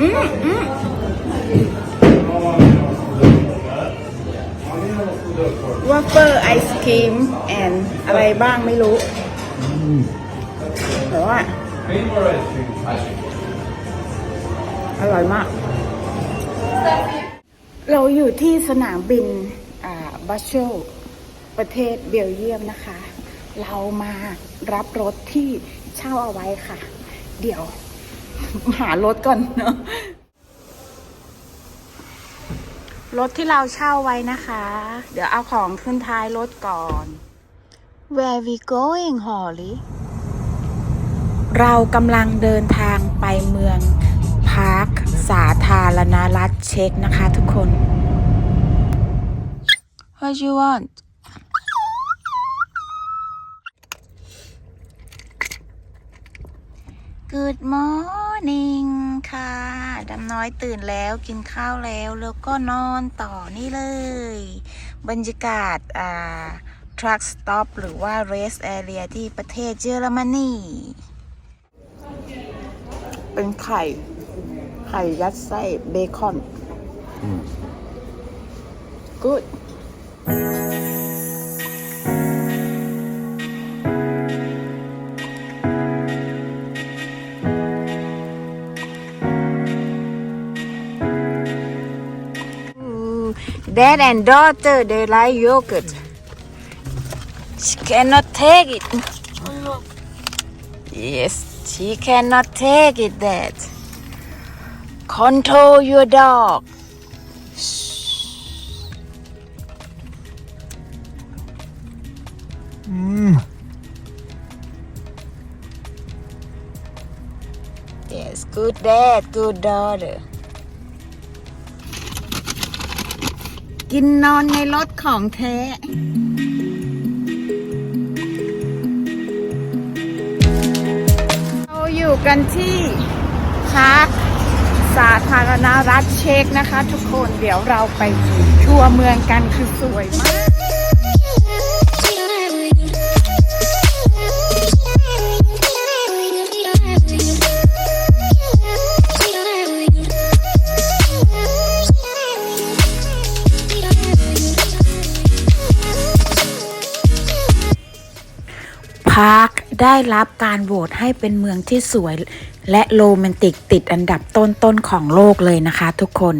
อืมอืมวอฟเฟิลไอศครีมแอนอะไรบ้างไม่รู้ แต่ว่าอร่อยมาก เราอยู่ที่สนามบินบัชเชลประเทศเบลเยียมนะคะ เรามารับรถที่เช่าเอาไว้ค่ะ เดี๋ยว หารถก่อนเนาะรถที่เราเช่าไว้นะคะ เดี๋ยวเอาของขึ้นท้ายรถก่อน Where we going Holly เรากำลังเดินทางไปเมืองพาร์คสาธารณรัฐเช็กนะคะทุกคน What you want Good morning ค่ะดำน้อยตื่นแล้วกินข้าวแล้วแล้วก็นอนต่อนี่เลย บรรยากาศอ่า truck stop หรือว่า rest area ที่ประเทศเยอรมนี เป็นไข่ ไข่ยัดไส้เบคอน good Dad and daughter they like yogurt. She cannot take it. Yes she cannot take it Dad. Control your dog. Yes good dad good daughter กินนอนในรถของแท้เราอยู่กันที่พาร์คสาธารณรัฐเช็กนะคะ ทุกคนเดี๋ยวเราไปทัวร์เมืองกันคือสวยมาก พาร์คได้รับการโหวตให้เป็นเมืองที่สวย และโรแมนติกติดอันดับต้นๆของโลกเลยนะคะทุกคน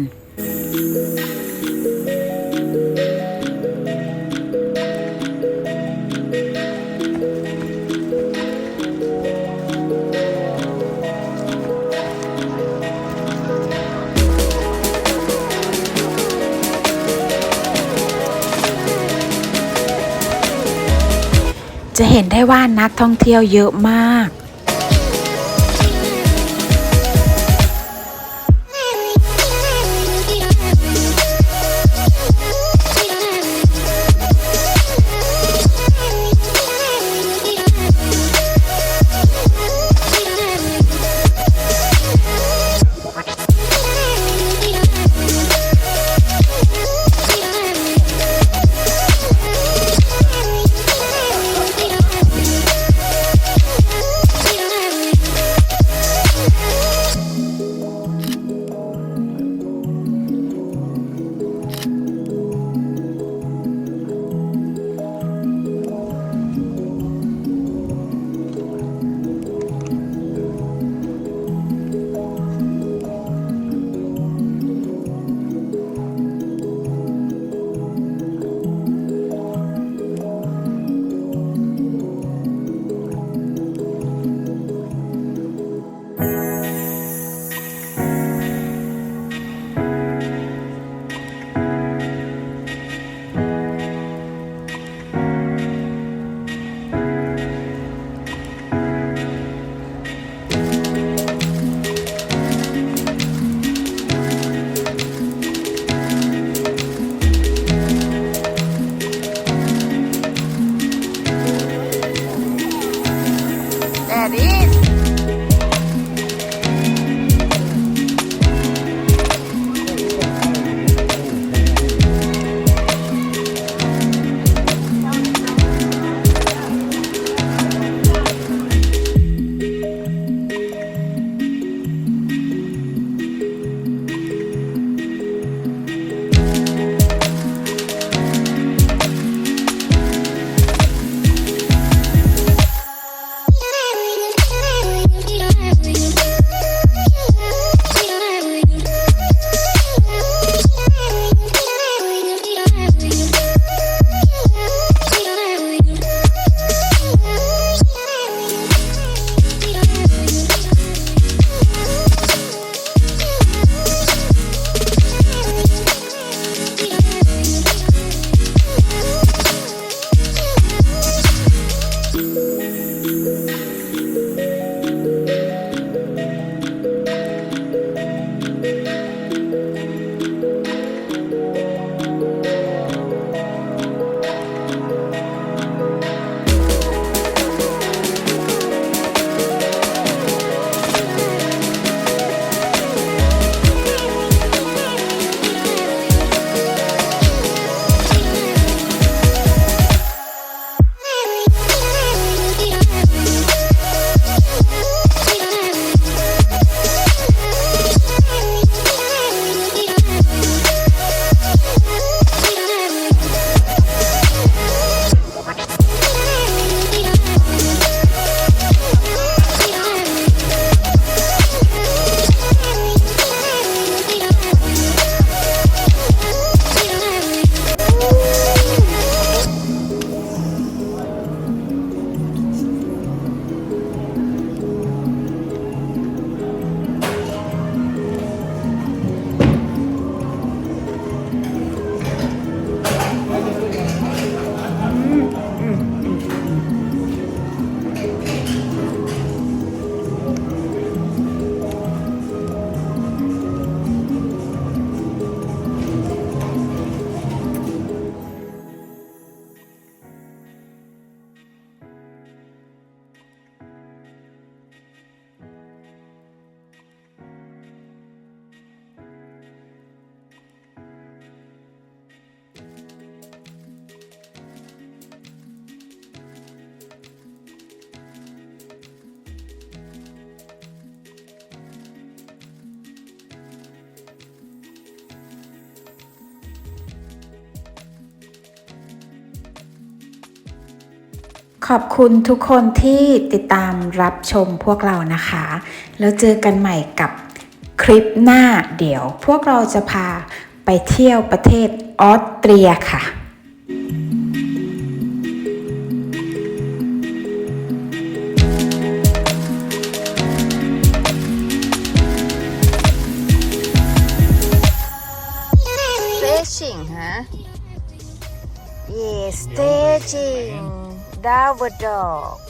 จะเห็นได้ว่านักท่องเที่ยวเยอะมาก ขอบคุณทุกคนที่ติดตามรับชมพวกเรานะคะ แล้วเจอกันใหม่กับคลิปหน้าเดี๋ยว พวกเราจะพาไปเที่ยวประเทศออสเตรียค่ะ Staging, huh? Yeah, staging. Salvador.